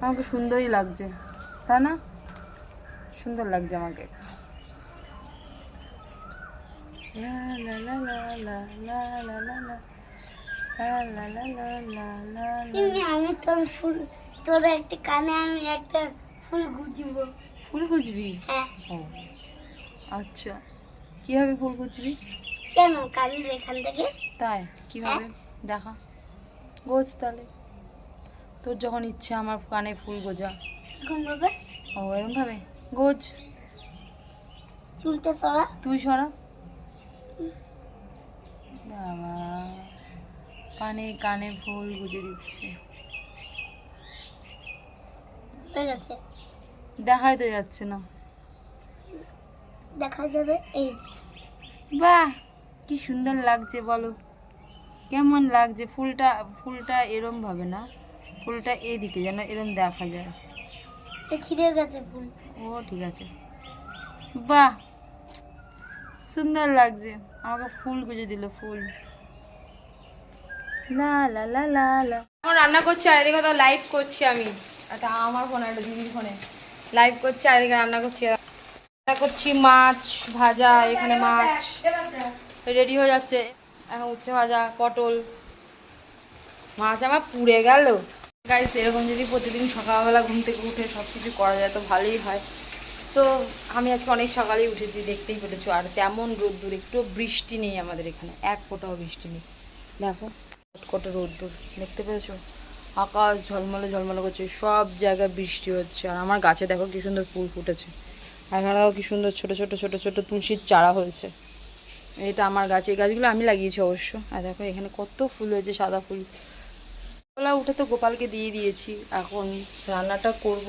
আমাকে সুন্দরই লাগছে তাই না সুন্দর লাগছে আমাকে ফুল একটা আমি একটা ফুল ফুল হ্যাঁ আচ্ছা কীভাবে ফুল কেন থেকে তাই কীভাবে দেখা গোজ তাহলে তোর যখন ইচ্ছে আমার কানে ফুল গোজা। ও এরকম ভাবে? গোজ চুলটা সরা। তুই সরা। বাবা কানে কানে ফুল গুজে দিচ্ছে। দেখাই তো যাচ্ছে না। দেখা যাবে এই বাহ কি সুন্দর লাগছে বলো। কেমন লাগছে? ফুলটা ফুলটা এরম ভাবে না? ফুলটা এদিকে যেন এরম দেখা যায়। ছিঁড়ে গেছে ফুল। ও ঠিক আছে। বাহ! সুন্দর লাগছে। আমাকে ফুল গুজে দিল ফুল। লা লা লা লা লা। রান্না করছি আর এদিকে তো লাইভ করছি আমি। এটা আমার ফোনে একটা দিদির ফোনে। লাইভ করছি আর এদিকে রান্না করছি। রান্না করছি মাছ ভাজা এখানে মাছ। রেডি হয়ে যাচ্ছে। এখন উচ্ছে ভাজা পটল। মাছ আমার পুড়ে গেল। গাইস এরকম যদি প্রতিদিন সকালবেলা ঘুম থেকে উঠে সব কিছু করা যায় তো ভালোই হয়। তো আমি আজকে অনেক সকালেই উঠেছি, দেখতেই পেরেছ। আর তেমন রোদ্দুর একটু বৃষ্টি নেই আমাদের এখানে, এক ফোঁটাও বৃষ্টি নেই। দেখো কটকটে রোদ্দুর, দেখতে পেরেছ? আকাশ ঝলমলে ঝলমলে করছে, সব জায়গায় বৃষ্টি হচ্ছে। আর আমার গাছে দেখো কি সুন্দর ফুল ফুটেছে। এখানে দেখো কি সুন্দর ছোট ছোট ছোট ছোট তুলসীর চারা হয়েছে। এটা আমার গাছ, এই গাছগুলো আমি লাগিয়েছি অবশ্য। আর দেখো, এখানে কত ফুল হয়েছে, সাদা ফুল। সকালবেলা উঠে তো গোপালকে দিয়ে দিয়েছি, এখন রান্নাটা করব,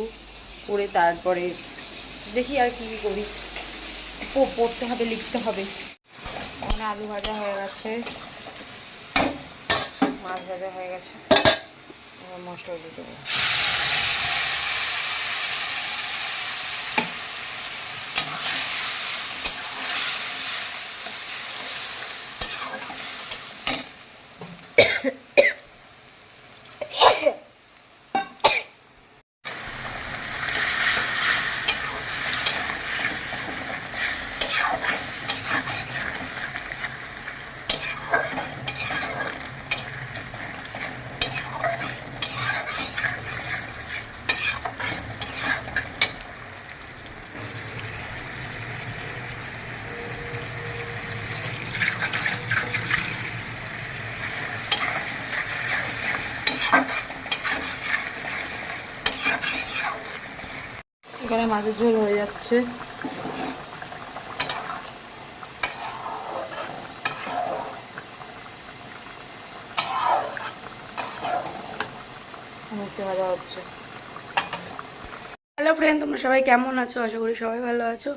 করে তারপরে দেখি আর কি কি করি পড়তে হবে, লিখতে হবে। ওখানে আলু ভাজা হয়ে গেছে, মাছ ভাজা হয়ে গেছে। মশলা দিয়ে দেবো। এখানে মাছের ঝোল হয়ে যাচ্ছে। হ্যালো ফ্রেন্ড তোমরা সবাই কেমন আছো? আশা করি সবাই ভালো আছো।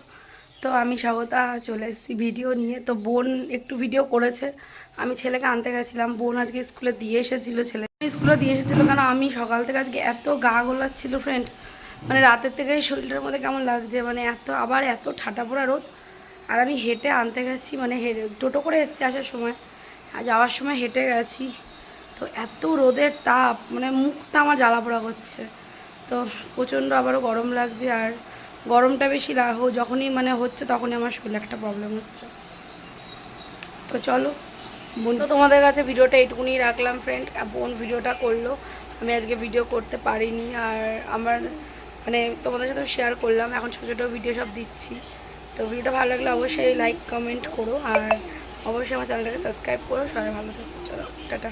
তো আমি স্বাগতা, চলে এসেছি ভিডিও নিয়ে। তো বোন একটু ভিডিও করেছে। আমি ছেলেকে আনতে গেছিলাম। বোন আজকে স্কুলে দিয়ে এসেছিল ছেলে। স্কুলে দিয়ে এসেছিল কেন? আমি সকাল থেকে আজকে এত গা গোলাচ্ছিল ফ্রেন্ড মানে রাতের থেকে শরীরটার মধ্যে কেমন লাগছে? মানে এত, আবার এত ঠাটা পোড়া রোদ। আর আমি হেঁটে আনতে গেছি মানে হেঁটে টোটো করে এসছি আসার সময়। আর যাওয়ার সময় হেঁটে গেছি। তো এত রোদের তাপ মানে মুখটা আমার জ্বালা পোড়া করছে। তো প্রচণ্ড আবারও গরম লাগছে, আর গরমটা বেশি লা- হো- যখনই মানে হচ্ছে তখনই আমার শরীরে একটা প্রবলেম হচ্ছে। তো চলো বোন তো তোমাদের কাছে ভিডিওটা এইটুকুনি রাখলাম ফ্রেন্ড বোন ভিডিওটা করল। আমি আজকে ভিডিও করতে পারিনি, আর আমার মানে তোমাদের সাথে শেয়ার করলাম। এখন ছোটো ছোটো ভিডিও সব দিচ্ছি। তো ভিডিওটা ভালো লাগলে অবশ্যই লাইক কমেন্ট করো। আর অবশ্যই আমার চ্যানেলটাকে সাবস্ক্রাইব করো। সবাই ভালো থাকো। চলো, টাটা।